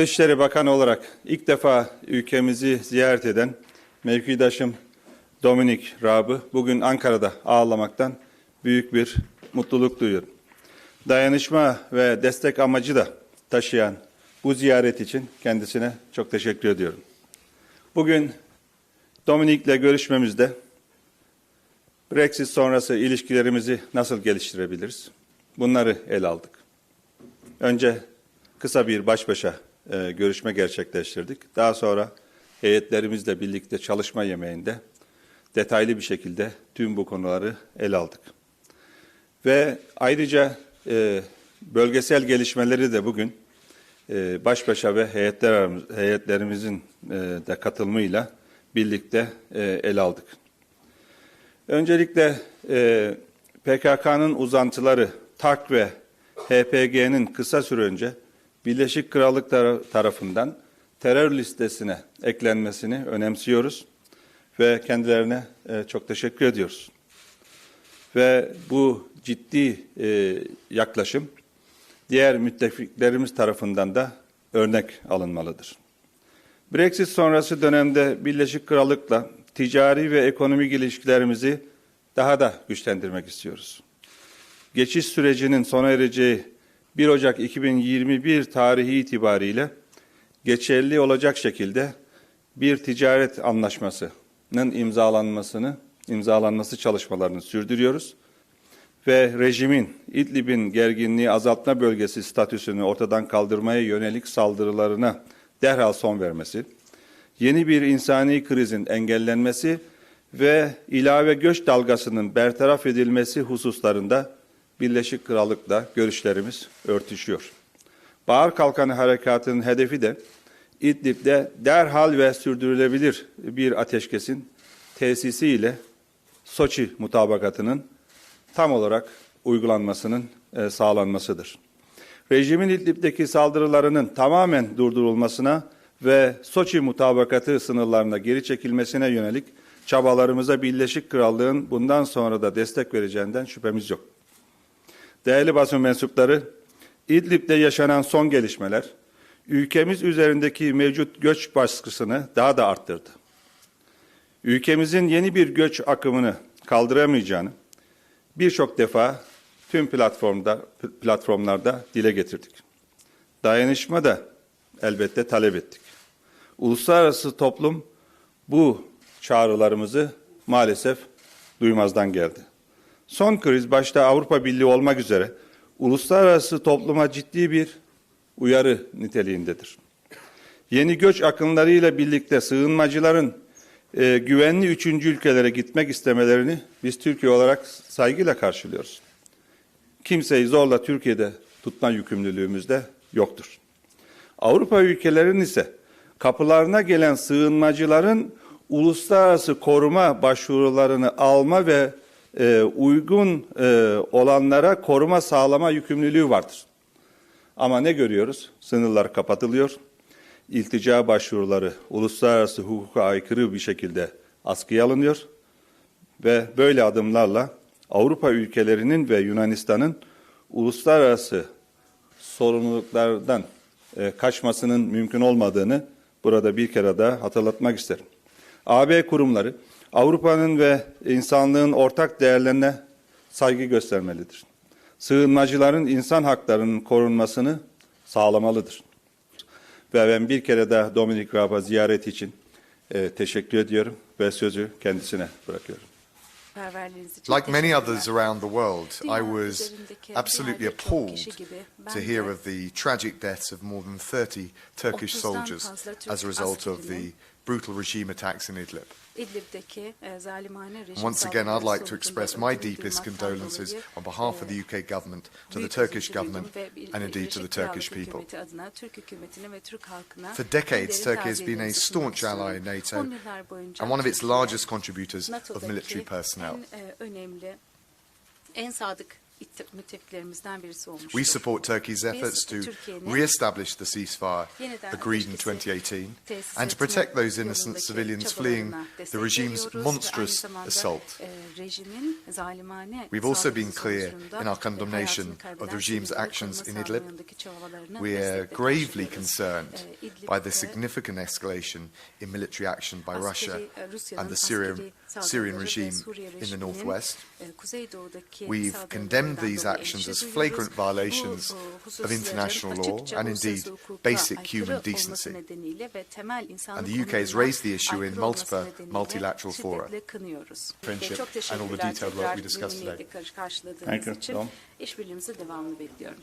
Dışişleri Bakanı olarak ilk defa ülkemizi ziyaret eden mevkidaşım Dominik Raab'ı bugün Ankara'da ağırlamaktan büyük bir mutluluk duyuyorum. Dayanışma ve destek amacı da taşıyan bu ziyaret için kendisine çok teşekkür ediyorum. Bugün Dominik'le görüşmemizde Brexit sonrası ilişkilerimizi nasıl geliştirebiliriz? Bunları ele aldık. Önce kısa bir baş başa e, görüşme gerçekleştirdik. Daha sonra heyetlerimizle birlikte çalışma yemeğinde detaylı bir şekilde tüm bu konuları ele aldık. Ve ayrıca e, bölgesel gelişmeleri de bugün e, baş başa ve heyetler, heyetlerimizin e, de katılımıyla birlikte e, ele aldık. Öncelikle e, PKK'nın uzantıları TAK ve HPG'nin kısa süre önce Birleşik Krallık tar- tarafından terör listesine eklenmesini önemsiyoruz ve kendilerine e, çok teşekkür ediyoruz. Ve bu ciddi e, yaklaşım diğer müttefiklerimiz tarafından da örnek alınmalıdır. Brexit sonrası dönemde Birleşik Krallık'la ticari ve ekonomik ilişkilerimizi daha da güçlendirmek istiyoruz. Geçiş sürecinin sona ereceği 1 Ocak 2021 tarihi itibariyle geçerli olacak şekilde bir ticaret anlaşmasının imzalanmasını imzalanması çalışmalarını sürdürüyoruz. Ve rejimin İdlib'in gerginliği azaltma bölgesi statüsünü ortadan kaldırmaya yönelik saldırılarına derhal son vermesi, yeni bir insani krizin engellenmesi ve ilave göç dalgasının bertaraf edilmesi hususlarında Birleşik Krallık'la görüşlerimiz örtüşüyor. Bahar Kalkanı Harekatı'nın hedefi de İdlib'de derhal ve sürdürülebilir bir ateşkesin tesisiyle Soçi mutabakatının tam olarak uygulanmasının e, sağlanmasıdır. Rejimin İdlib'deki saldırılarının tamamen durdurulmasına ve Soçi mutabakatı sınırlarına geri çekilmesine yönelik çabalarımıza Birleşik Krallığın bundan sonra da destek vereceğinden şüphemiz yok. Değerli basın mensupları, İdlib'de yaşanan son gelişmeler, ülkemiz üzerindeki mevcut göç baskısını daha da arttırdı. Ülkemizin yeni bir göç akımını kaldıramayacağını birçok defa tüm platformda platformlarda dile getirdik. Dayanışma da elbette talep ettik. Uluslararası toplum bu çağrılarımızı maalesef duymazdan geldi. Son kriz başta Avrupa Birliği olmak üzere uluslararası topluma ciddi bir uyarı niteliğindedir. Yeni göç akınlarıyla birlikte sığınmacıların e, güvenli üçüncü ülkelere gitmek istemelerini biz Türkiye olarak saygıyla karşılıyoruz. Kimseyi zorla Türkiye'de tutma yükümlülüğümüz de yoktur. Avrupa ülkelerinin ise kapılarına gelen sığınmacıların uluslararası koruma başvurularını alma ve e, uygun e, olanlara koruma sağlama yükümlülüğü vardır. Ama ne görüyoruz? Sınırlar kapatılıyor. İltica başvuruları uluslararası hukuka aykırı bir şekilde askıya alınıyor ve böyle adımlarla Avrupa ülkelerinin ve Yunanistan'ın uluslararası sorumluluklardan e, kaçmasının mümkün olmadığını burada bir kere daha hatırlatmak isterim. AB kurumları Avrupa'nın ve insanlığın ortak değerlerine saygı göstermelidir. Sığınmacıların insan haklarının korunmasını sağlamalıdır. Ve ben bir kere daha Dominik Raab'a ziyaret için e, teşekkür ediyorum ve sözü kendisine bırakıyorum. Like many others around the world, I was absolutely appalled to hear of the tragic deaths of more than 30 Turkish 30'dan soldiers as a result of the brutal regime attacks in Idlib. Once again, I'd like to express my deepest condolences on behalf of the UK government to the Turkish government and indeed to the Turkish people. For decades, Turkey has been a staunch ally in NATO and one of its largest contributors of military personnel. We support Turkey's efforts to re-establish the ceasefire agreed in 2018 and to protect those innocent civilians fleeing the regime's monstrous assault. We've also been clear in our condemnation of the regime's actions in Idlib. We are gravely concerned by the significant escalation in military action by Russia and the Syrian, Syrian regime in the northwest. We've condemned condemned these actions as flagrant violations of international law and indeed basic human decency. And the UK has raised the issue in multiple multilateral fora. Friendship and all the detailed work we discussed today. Thank you. Tom.